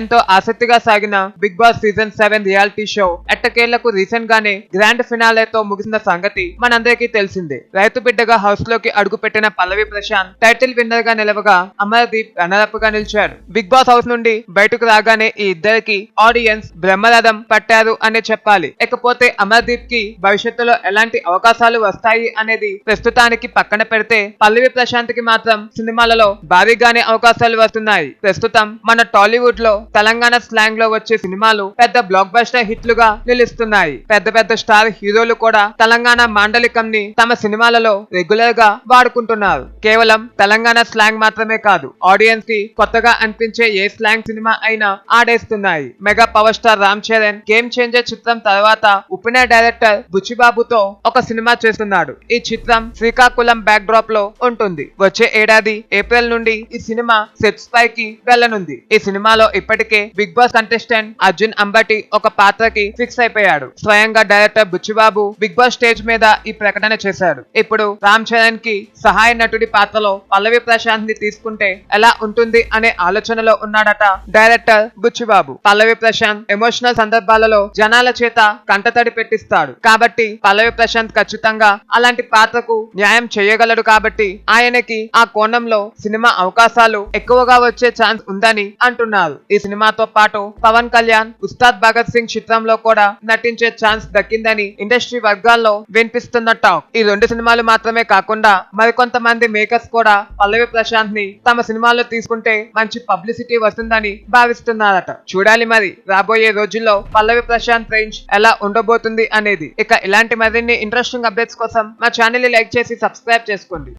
ఎంతో ఆసక్తిగా సాగిన Big Boss season seven reality show ఎట్టకేళ్ళకు recent గానే గ్రాండ్ ఫినాలేతో ముగిసిన సంగతి మనందరికీ తెలిసిందే. రైతు బిడ్డగా హౌస్లోకి అడుగు పెట్టిన పల్లవి ప్రశాంత్ టైటిల్ విన్నర్గా నిలవగా అమర్దీప్ రన్నరప్గా నిలిచారు బిగ్ బాస్ హౌస్ నుండి బయటకు రాగానే ఈ ఇద్దరికి ఆడియన్స్ బ్రహ్మరథం పట్టారు అనే చెప్పాలి. ఇకపోతే అమర్దీప్కి భవిష్యత్తులో ఎలాంటి అవకాశాలు వస్తాయి అనేది ప్రస్తుతానికి పక్కన పెడితే పల్లవి ప్రశాంత్కి మాత్రం సినిమాలలో భారీగానే అవకాశాలు వస్తున్నాయి. ప్రస్తుతం మన టాలీవుడ్లో తెలంగాణ స్లాంగ్లో వచ్చే సినిమాలు పెద్ద బ్లాక్ బస్టర్ హిట్లుగా నిలుస్తున్నాయి. పెద్ద పెద్ద స్టార్ హీరోలు కూడా తెలంగాణ మాండలికం ని తమ సినిమాలలో రెగ్యులర్గా వాడుకుంటున్నారు. కేవలం తెలంగాణ స్లాంగ్ మాత్రమే కాదు ఆడియన్స్కి కొత్తగా అనిపించే ఏ స్లాంగ్ సినిమా అయినా ఆడేస్తున్నాయి. Mega power star Ram Charan game changer చిత్రం తర్వాత ఉపిన డైరెక్టర్ బుచ్చిబాబుతో ఒక సినిమా చేస్తున్నాడు. ఈ చిత్రం శ్రీకాకుళం బ్యాక్ డ్రాప్లో ఉంటుంది. వచ్చే ఏడాది ఏప్రిల్ నుండి ఈ సినిమా సెట్స్ పైకి వెళ్ళనుంది ఈ సినిమాలో ఇప్పటికే Bigg Boss contestant Arjun Ambati ఒక పాత్రకి ఫిక్స్ అయిపోయాడు. స్వయంగా director Buchi Babu Bigg Boss stage మీద ఈ ప్రకటన చేశాడు ఇప్పుడు రామ్ చరణ్కి సహాయ నటుడి పాత్రలో పల్లవి ప్రశాంత్ని తీసుకుంటే ఎలా ఉంటుంది అనే ఆలోచనలో ఉన్నాడట డైరెక్టర్ బుచ్చిబాబు. పల్లవి ప్రశాంత్ ఎమోషనల్ సందర్భాలలో జనాల చేత కంటతడి పెట్టిస్తాడు. కాబట్టి పల్లవి ప్రశాంత్ ఖచ్చితంగా అలాంటి పాత్రకు న్యాయం చేయగలడు కాబట్టి ఆయనకి ఆ కోణంలో సినిమా అవకాశాలు ఎక్కువగా వచ్చే ఛాన్స్ ఉందని అంటున్నారు. ఈ సినిమాతో పాటు పవన్ కళ్యాణ్ ఉస్తాద్ భగత్ సింగ్ చిత్రంలో కూడా నటించే ఛాన్స్ దక్కిందని ఇండస్ట్రీ వర్గాల్లో వినిపిస్తున్న టాక్. ఈ రెండు సినిమాలు మాత్రమే కాకుండా మరికొంతమంది మేకర్స్ కూడా పల్లవి ప్రశాంత్ని తమ సినిమాల్లో తీసుకుంటే మంచి పబ్లిసిటీ వస్తుందని భావిస్తున్నారట. చూడాలి మరి రాబోయే రోజుల్లో పల్లవి ప్రశాంత్ రేంజ్ ఎలా ఉండబోతుంది అనేది. ఇక ఇలాంటి మరిన్ని ఇంట్రెస్టింగ్ అప్డేట్స్ కోసం మా ఛానల్ని లైక్ చేసి సబ్స్క్రైబ్ చేసుకోండి.